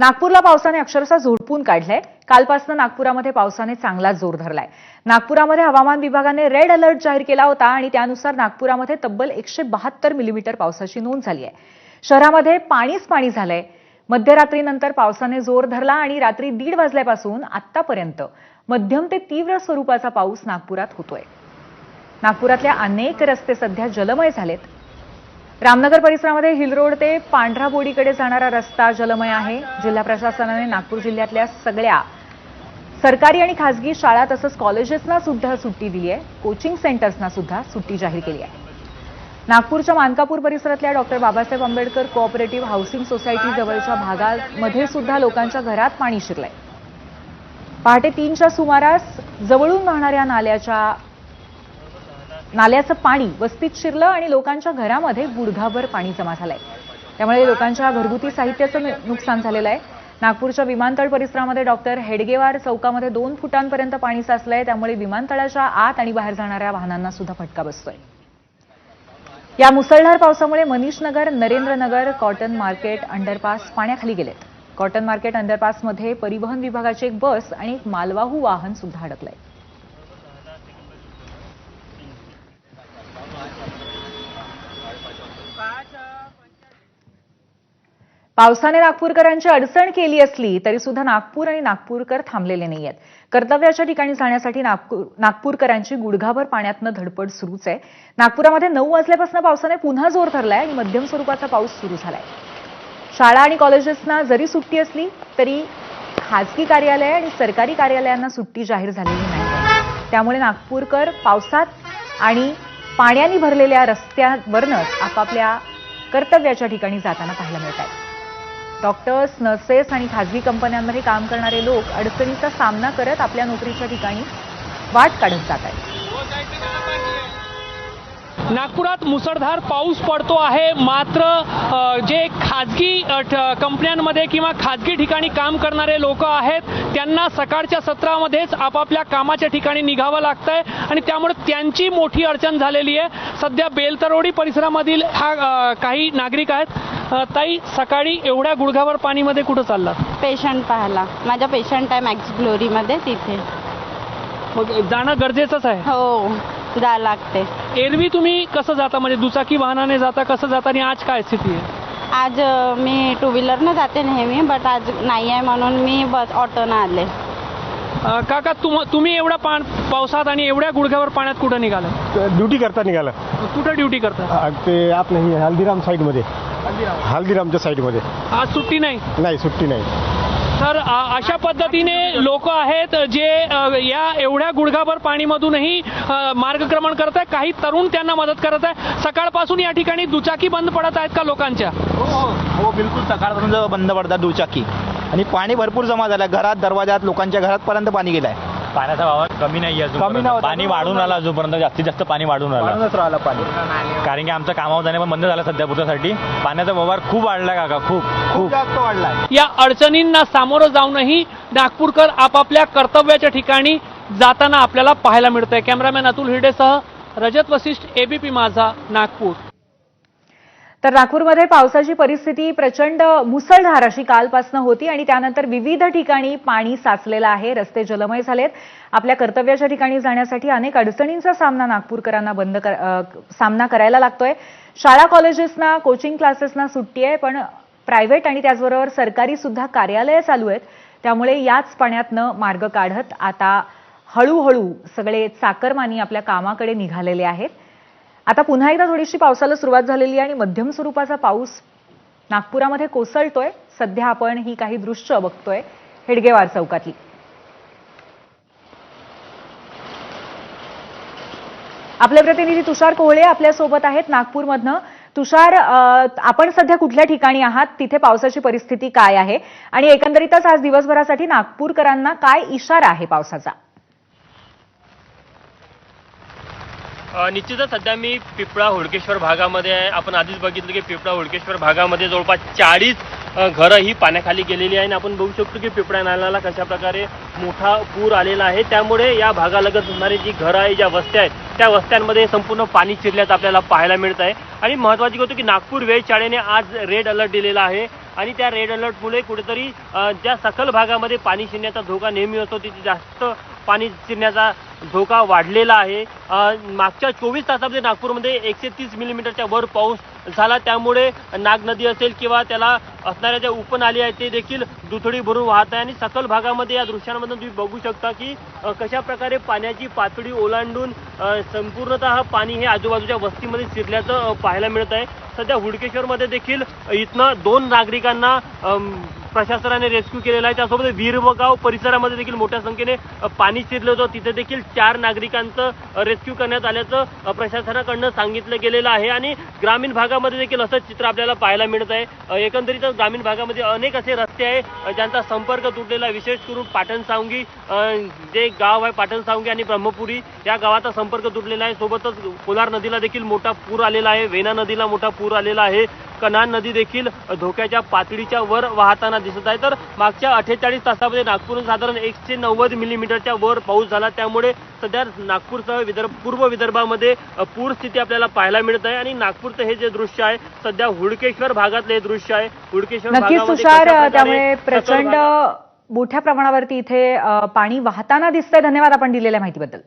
नागपूरला पावसाने अक्षरशः झोडपून काढलंय. कालपासून नागपुरामध्ये पावसाने चांगला जोर धरलाय. नागपुरामध्ये हवामान विभागाने रेड अलर्ट जाहीर केला होता आणि त्यानुसार नागपुरामध्ये तब्बल एकशे बहात्तर मिलीमीटर पावसाची नोंद झाली आहे. शहरामध्ये पाणीच पाणी झालंय. मध्यरात्रीनंतर पावसाने जोर धरला आणि रात्री दीड वाजल्यापासून आतापर्यंत मध्यम ते तीव्र स्वरूपाचा पाऊस नागपुरात होतोय. नागपुरातल्या अनेक रस्ते सध्या जलमय झालेत. रामनगर परिसरामध्ये हिल रोड ते पांढरा बोडीकडे जाणारा रस्ता जलमय आहे. जिल्हा प्रशासनाने नागपूर जिल्ह्यातल्या सगळ्या सरकारी आणि खासगी शाळा तसंच कॉलेजेसना सुद्धा सुट्टी दिली आहे कोचिंग सेंटर्सना सुद्धा सुट्टी जाहीर केली आहे. नागपूरच्या मानकापूर परिसरातल्या doctor Babasaheb Ambedkar cooperative housing society जवळच्या भागामध्ये सुद्धा लोकांच्या घरात पाणी शिरलंय. पहाटे तीनच्या सुमारास जवळून वाहणाऱ्या नाल्याच्या नाल्याचं पाणी वस्तीत शिरलं आणि लोकांच्या घरामध्ये गुडघाभर पाणी जमा झालंय. त्यामुळे लोकांच्या घरगुती साहित्याचं नुकसान झालेलं आहे. नागपूरच्या विमानतळ परिसरामध्ये डॉक्टर हेडगेवार चौकामध्ये दोन फुटांपर्यंत पाणी साचलंय. त्यामुळे विमानतळाच्या आत आणि बाहेर जाणाऱ्या वाहनांना सुद्धा फटका बसतोय. या मुसळधार पावसामुळे Manish Nagar Narendra Nagar cotton market underpass पाण्याखाली गेलेत. कॉटन मार्केट अंडरपासमध्ये परिवहन विभागाची एक बस आणि एक मालवाहू वाहन सुद्धा अडकलंय. पावसाने नागपूरकरांची अडचण केली असली तरी सुद्धा नागपूर आणि नागपूरकर थांबलेले नाही आहेत कर्तव्याच्या ठिकाणी जाण्यासाठी नागपूर नागपूरकरांची गुडघाभर पाण्यातनं धडपड सुरूच आहे. नागपुरामध्ये नऊ वाजल्यापासून पावसाने पुन्हा जोर धरलाय आणि मध्यम स्वरूपाचा पाऊस सुरू झालाय. शाळा आणि कॉलेजेसना जरी सुट्टी असली तरी खाजगी कार्यालय आणि सरकारी कार्यालयांना सुट्टी जाहीर झालेली नाही. त्यामुळे नागपूरकर पावसात आणि पाण्याने भरलेल्या रस्त्यावरनच आपापल्या कर्तव्याच्या ठिकाणी जाताना पाहायला मिळत आहे डॉक्टर्स नर्सेस आणि खाजगी कंपन्यांमध्ये काम करणारे लोक अडचणीचा सामना करत आपल्या नोकरीच्या ठिकाणी वाट काढत जात आहेत. नागपुरात मुसळधार पाऊस पडतो आहे. मात्र जे खाजगी कंपन्यांमध्ये किंवा खाजगी ठिकाणी काम करणारे लोक आहेत त्यांना सकाळच्या सत्रामध्येच आपापल्या कामाच्या ठिकाणी निघावं लागतंय आणि त्यामुळे त्यांची मोठी अडचण झालेली आहे. सध्या बेलतरोडी परिसरामधील हा काही नागरिक आहेत. ताई सकाळी एवढ्या गुडघावर पाणीमध्ये कुठं चाललात? पेशंट पाहायला. माझा पेशंट आहे मॅक्स ग्लोरीमध्ये तिथे. मग जाणं गरजेचंच आहे. हो जा लागते. एरवी तुम्ही कसं जाता? म्हणजे दुचाकी वाहनाने जाता कसं जाता? आणि आज काय स्थिती आहे? आज अ, मी टू व्हीलरनं जाते नेहमी बट आज नाही आहे म्हणून मी बस ऑटोनं आले. अ, काका तुम तुम्ही एवढ्या पाण पावसात आणि एवढ्या गुडघ्यावर पाण्यात कुठं निघालाय ड्युटी करता निघाला. कुठं ड्युटी करता? आ, ते आप नाही हल्दीराम साईडमध्ये. हल्दीरामच्या साईडमध्ये. आज सुट्टी नाही? नाही सुट्टी नाही. तर अशा पद्धतीने लोक आहेत जे या एवढ्या गुडघाभर पाणीमधूनही मार्गक्रमण करत आहे काही तरुण त्यांना मदत करत आहे. सकाळपासून या ठिकाणी दुचाकी बंद पडत आहेत का लोकांच्या? हो बिलकुल. सकाळपासून बंद पडतात दुचाकी. आणि पाणी भरपूर जमा झालं घरात दरवाजात लोकांच्या घरापर्यंत पाणी गेलंय. पाण्याचा वावर कमी नाही आहे कमी नव्हता. पाणी वाढून आला अजूनपर्यंत. जास्तीत जास्त पाणी वाढून आलं वाढूनच राहिलं पाणी. कारण की आमचं कामावर जाणे पण बंद झालं सध्या पुरत्यासाठी पाण्याचा व्यवहार खूप वाढला काका खूप खूप खूप. जास्त वाढलाय. या अडचणींना सामोरं जाऊनही नागपूरकर आपापल्या कर्तव्याच्या ठिकाणी जाताना आपल्याला पाहायला मिळतंय. कॅमेरामॅन अतुल हिरडेसह रजत वशिष्ठ एबीपी माझा नागपूर. तर नागपूरमध्ये पावसाची परिस्थिती प्रचंड मुसळधार अशी कालपासनं होती आणि त्यानंतर विविध ठिकाणी पाणी साचलेलं आहे. रस्ते जलमय झालेत. आपल्या कर्तव्याच्या ठिकाणी जाण्यासाठी अनेक अडचणींचा सामना नागपूरकरांना बंद कर, सामना करायला लागतोय. शाळा कॉलेजेसना कोचिंग क्लासेसना सुट्टी आहे पण प्रायव्हेट आणि त्याचबरोबर सरकारी सुद्धा कार्यालयं चालू आहेत. त्यामुळे याच पाण्यातनं मार्ग काढत आता हळूहळू सगळे चाकरमानी आपल्या कामाकडे निघालेले आहेत. आता पुन्हा एकदा थोडीशी पावसाला सुरुवात झालेली आहे आणि मध्यम स्वरूपाचा पाऊस नागपुरामध्ये कोसळतोय. सध्या आपण ही काही दृश्य बघतोय हेडगेवार चौकातली. आपले प्रतिनिधी तुषार कोहळे आपल्यासोबत आहेत. नागपूरमधनं तुषार आपण सध्या कुठल्या ठिकाणी आहात? तिथे पावसाची परिस्थिती काय आहे? आणि एकंदरीतच आज दिवसभरासाठी नागपूरकरांना काय इशारा आहे पावसाचा अ, निश्चितच सध्या मी पिपळा होडकेश्वर भागामध्ये आहे. आपण आधीच बघितलं की पिपळा होडकेश्वर भागामध्ये जवळपास चाळीस घरं ही पाण्याखाली गेलेली आहे आणि आपण बघू शकतो की पिपळा नाल्याला कशा प्रकारे मोठा पूर आलेला आहे. त्यामुळे या भागालगत होणारी जी घरं आहे ज्या वस्त्या आहेत त्या वस्त्यांमध्ये संपूर्ण पाणी शिरल्याचं आपल्याला पाहायला मिळत आहे. आणि महत्त्वाची गोष्ट की नागपूर वेधशाळेने आज रेड अलर्ट दिलेला आहे आणि त्या रेड अलर्टमुळे कुठेतरी ज्या सखल भागामध्ये पाणी शिरण्याचा धोका नेहमी असतो तिथे जास्त पाणी शिरण्याचा धोका वाढलेला आहे. मागच्या चोवीस तासामध्ये नागपूरमध्ये एकशे तीस मिलीमीटरच्या वर पाऊस झाला. त्यामुळे नाग नदी असेल किंवा त्याला असणाऱ्या ज्या उपनाली आहेत ते देखील दुथडी भरून वाहत आहे. आणि सकल भागामध्ये या दृश्यांमधून तुम्ही बघू शकता की कशा प्रकारे पाण्याची पातळी ओलांडून संपूर्णतः पाणी हे आजूबाजूच्या वस्तीमध्ये शिरल्याचं पाहायला मिळत आहे सध्या हुडकेश्वरमध्ये देखील इथनं दोन नागरिकांना प्रशासनाने रेस्क्यू केलेला आहे. त्यासोबत वीरवगाव परिसरामध्ये देखील मोठ्या संख्येने पाणी शिरलं होतं. तिथे देखील चार नागरिकांचं रेस्क्यू करण्यात आल्याचं प्रशासनाकडनं सांगितलं गेलेलं आहे. आणि ग्रामीण भागामध्ये देखील असंच चित्र आपल्याला पाहायला मिळत आहे. एकंदरीत एकंदरीतच ग्रामीण भागामध्ये अनेक असे रस्ते आहे ज्यांचा संपर्क तुटलेला विशेष करून पाटण सावंगी जे गाव आहे पाटण सावंगी आणि ब्रह्मपुरी या गावाचा संपर्क तुटलेला आहे. सोबतच कोलार नदीला देखील मोठा पूर आलेला आहे. वेना नदीला मोठा पूर आलेला आहे. कनान नदी देखील धोक्याच्या पातळीच्या वर वाहताना दिसत आहे. तर मागच्या अठ्ठेचाळीस तासामध्ये नागपूरहून साधारण एकशे नव्वद मिलीमीटरच्या वर पाऊस झाला. त्यामुळे सध्या नागपूरसह विदर्भ पूर्व विदर्भामध्ये पूर स्थिती आपल्याला पाहायला मिळत आहे. आणि नागपूरचं हे जे दृश्य आहे सध्या हुडकेश्वर भागातलं हे दृश्य आहे. हुडकेश्वर तुषार त्यामुळे प्रचंड मोठ्या प्रमाणावरती इथे पाणी वाहताना दिसतंय. धन्यवाद आपण दिलेल्या माहितीबद्दल.